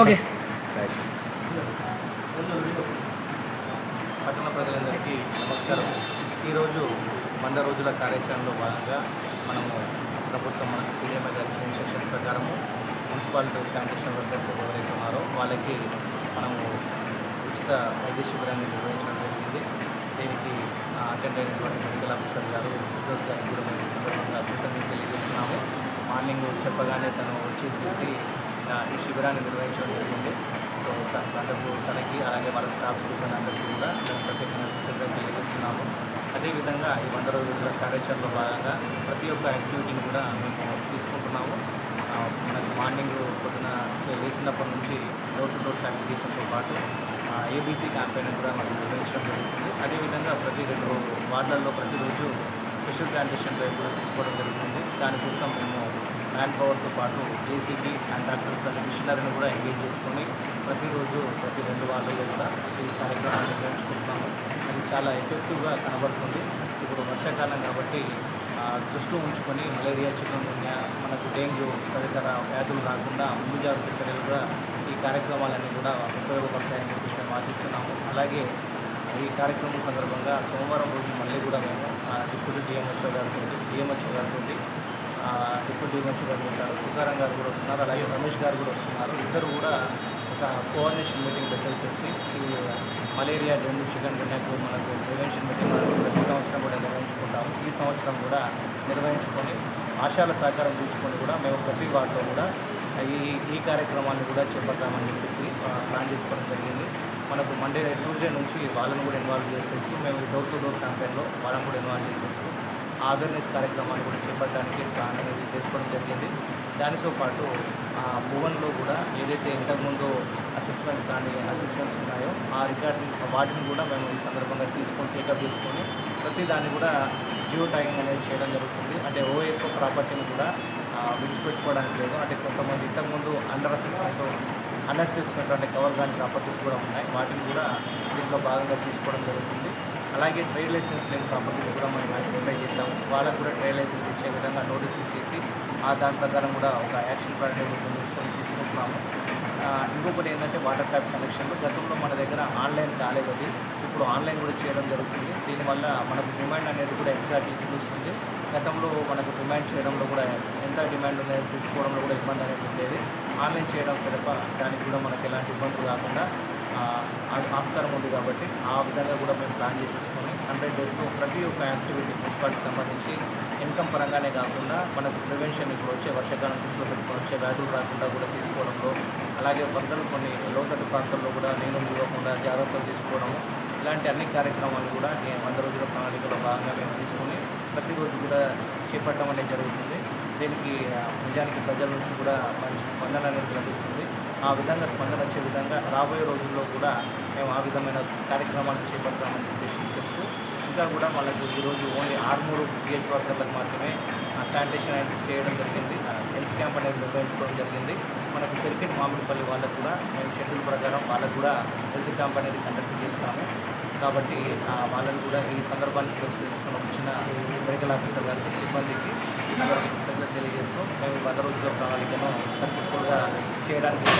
Okay. పట్టణ ప్రజలందరికీ నమస్కారం. ఈరోజు వంద రోజుల కార్యాచరణలో భాగంగా మనము ప్రభుత్వం మనకు సీఎం గారి ఇచ్చిన ఇన్స్ట్రక్షన్స్ ప్రకారము మున్సిపాలిటీ శానిటేషన్ వర్కర్స్ ఎవరైతే ఉన్నారో వాళ్ళకి మనము ఉచిత వైద్య శిబిరాన్ని నిర్వహించడం జరిగింది. దీనికి అటెండ్ అయినటువంటి మెడికల్ ఆఫీసర్ గారు ఫిరోజ్ గారికి కూడా మేము సందర్భంగా కృతజ్ఞతలు తెలియజేస్తున్నాము. మార్నింగ్ చెప్పగానే తను వచ్చేసేసి ఈ శిబిరాన్ని నిర్వహించడం జరిగింది. సో తనకు తనకి అలాగే వాళ్ళ స్టాఫ్ సిబ్బంది అందరికీ కూడా మేము ప్రత్యేకంగా తెలియజేస్తున్నాము. అదేవిధంగా ఈ వంద రోజుల కార్యాచరణలో భాగంగా ప్రతి ఒక్క యాక్టివిటీని కూడా మేము తీసుకుంటున్నాము. మనకు మార్నింగ్ పొద్దున లేచినప్పటి నుంచి డోర్ టు డోర్ శానిటేషన్తో పాటు ఏబీసీ క్యాంపెయిన్ కూడా మనం నిర్వహించడం జరుగుతుంది. అదేవిధంగా ప్రతి రెండు వార్డులలో ప్రతిరోజు స్పెషల్ శానిటేషన్ డ్రైవ్ కూడా తీసుకోవడం జరుగుతుంది. దానికోసం మేము మ్యాన్ పవర్తో పాటు జేసీబీ అండ్ డాక్టర్స్ అనే మిషనరీని కూడా ఎంగేజ్ చేసుకొని ప్రతిరోజు ప్రతి రెండు వార్డుల్లో కూడా ఈ కార్యక్రమాన్ని నిర్వహించుకుంటున్నాము. అది చాలా ఎఫెక్టివ్గా కనబడుతుంది. ఇప్పుడు వర్షాకాలం కాబట్టి ఆ, దృష్టిలో ఉంచుకొని మలేరియా చికెన్ మనకు డెంగ్యూ తదితర వ్యాధులు రాకుండా ముందు జాగ్రత్త చర్యలు కూడా ఈ కార్యక్రమాలన్నీ కూడా ఉపయోగపడతాయని చెప్పేసి మేము ఆశిస్తున్నాము. అలాగే ఈ కార్యక్రమం సందర్భంగా సోమవారం రోజు మళ్ళీ కూడా మేము deputy D M H O గారితో డిఎంహెచ్ఓ గారితో deputy D M H O గారు ఉంటారు తుకారాం గారు కూడా వస్తున్నారు అలాగే రమేష్ గారు కూడా వస్తున్నారు. ఇద్దరు కూడా ఒక కోఆర్డినేషన్ మీటింగ్ పెట్టేసేసి ఈ మలేరియా డెంగ్యూ చికెన్ గున్యాకు మనకు ప్రివెన్షన్ మీటింగ్ మనం ప్రతి సంవత్సరం కూడా నిర్వహించుకుంటాము. ఈ సంవత్సరం కూడా నిర్వహించుకొని ఆశాల సహకారం తీసుకొని కూడా మేము ప్రతి వార్డులో కూడా ఈ ఈ కార్యక్రమాన్ని కూడా చేపడతామని చెప్పేసి ప్లాన్ చేసుకోవడం జరిగింది. మనకు మండే ట్యూస్డే నుంచి వాళ్ళని కూడా ఇన్వాల్వ్ చేసేసి మేము డోర్ టు డోర్ క్యాంపెయిన్లో వాళ్ళని కూడా ఇన్వాల్వ్ చేసేసి అవేర్నెస్ కార్యక్రమాన్ని కూడా చేపట్టడానికి ప్లాన్ అనేది చేసుకోవడం జరిగింది. దానితో పాటు భువన్లో కూడా ఏదైతే ఇంతకుముందు అసెస్మెంట్ కానీ అసెస్మెంట్స్ ఉన్నాయో ఆ రికార్డ్ వాటిని కూడా మేము ఈ సందర్భంగా తీసుకొని టేకప్ చేసుకొని ప్రతి దాన్ని కూడా జియో ట్యాగింగ్ అనేది చేయడం జరుగుతుంది. అంటే ఓ యొక్క ప్రాపర్టీని కూడా విడిచిపెట్టుకోవడానికి లేదు. అంటే కొంతమంది ఇంతకుముందు అండర్ అసెస్మెంట్ అండర్ అసెస్మెంట్ అంటే కవర్ కానీ ప్రాపర్టీస్ కూడా ఉన్నాయి. వాటిని కూడా దీంట్లో భాగంగా తీసుకోవడం జరుగుతుంది. అలాగే ట్రేడ్ లైసెన్స్ లేని ప్రాపర్టీస్ కూడా మనం ఐడెంటిఫై చేసాము వాళ్ళకు కూడా ట్రేడ్ లైసెన్స్ ఇచ్చే విధంగా నోటీస్ ఇచ్చేసి ఆ దాని ప్రకారం కూడా ఒక యాక్షన్ ప్లాన్ రూపొందించుకొని తీసుకుంటున్నాము ఇంకొకటి ఏంటంటే వాటర్ ట్యాప్ కనెక్షన్లు గతంలో మన దగ్గర ఆన్లైన్ కాలేదు అది. ఇప్పుడు ఆన్లైన్ కూడా చేయడం జరుగుతుంది. దీనివల్ల మనకు డిమాండ్ అనేది కూడా ఎగ్జాక్ట్లీ తెలుస్తుంది. గతంలో మనకు డిమాండ్ చేయడంలో కూడా ఎంత డిమాండ్ అనేది తీసుకోవడంలో కూడా ఇబ్బంది అనేది ఉండేది. ఆన్లైన్ చేయడం తప్ప దానికి కూడా మనకు ఎలాంటి ఇబ్బందులు కాకుండా ఆస్కారం ఉంది కాబట్టి ఆ విధంగా కూడా మేము ప్లాన్ చేసేసుకొని హండ్రెడ్ డేస్లో ప్రతి ఒక్క యాక్టివిటీ మున్సిపాలిటీకి సంబంధించి ఇన్కమ్ పరంగానే కాకుండా మనకు ప్రివెన్షన్ ఇప్పుడు వచ్చే వర్షాకాలం దృష్టిలో పెట్టుకుని వచ్చే వ్యాధులు రాకుండా కూడా తీసుకోవడంలో అలాగే పంటలు కొన్ని లోతట్టు ప్రాంతాల్లో కూడా నీళ్ళు ఇవ్వకుండా జాగ్రత్తలు తీసుకోవడము ఇలాంటి అన్ని కార్యక్రమాలు కూడా వంద రోజుల ప్రణాళికలో భాగంగా మేము తీసుకొని ప్రతిరోజు కూడా చేపట్టడం అనేది జరుగుతుంది. దీనికి నిజానికి ప్రజల నుంచి కూడా మంచి స్పందన అనేది లభిస్తుంది. ఆ విధంగా స్పందన వచ్చే విధంగా రాబోయే రోజుల్లో కూడా మేము ఆ విధమైన కార్యక్రమాలు చేపడతామని చెప్పేసి చెప్తూ ఇంకా కూడా వాళ్ళకు ఈరోజు ఓన్లీ ఆర్మూరు పిహెచ్ వర్కర్లకు మాత్రమే శానిటేషన్ అనేది చేయడం జరిగింది. హెల్త్ క్యాంప్ అనేది నిర్వహించుకోవడం జరిగింది. మనకు క్రికెట్ మామిడిపల్లి వాళ్ళకు కూడా మేము షెడ్యూల్ ప్రకారం వాళ్ళకు కూడా హెల్త్ క్యాంప్ అనేది కండక్ట్ చేస్తాము. కాబట్టి వాళ్ళని కూడా ఈ సందర్భాన్ని పురస్కరించుకుని వచ్చిన మెడికల్ ఆఫీసర్ గారికి సిబ్బందికి తెలియజేస్తూ మేము ఈ వంద రోజుల ప్రణాళికను సక్సెస్ఫుల్గా చేయడానికి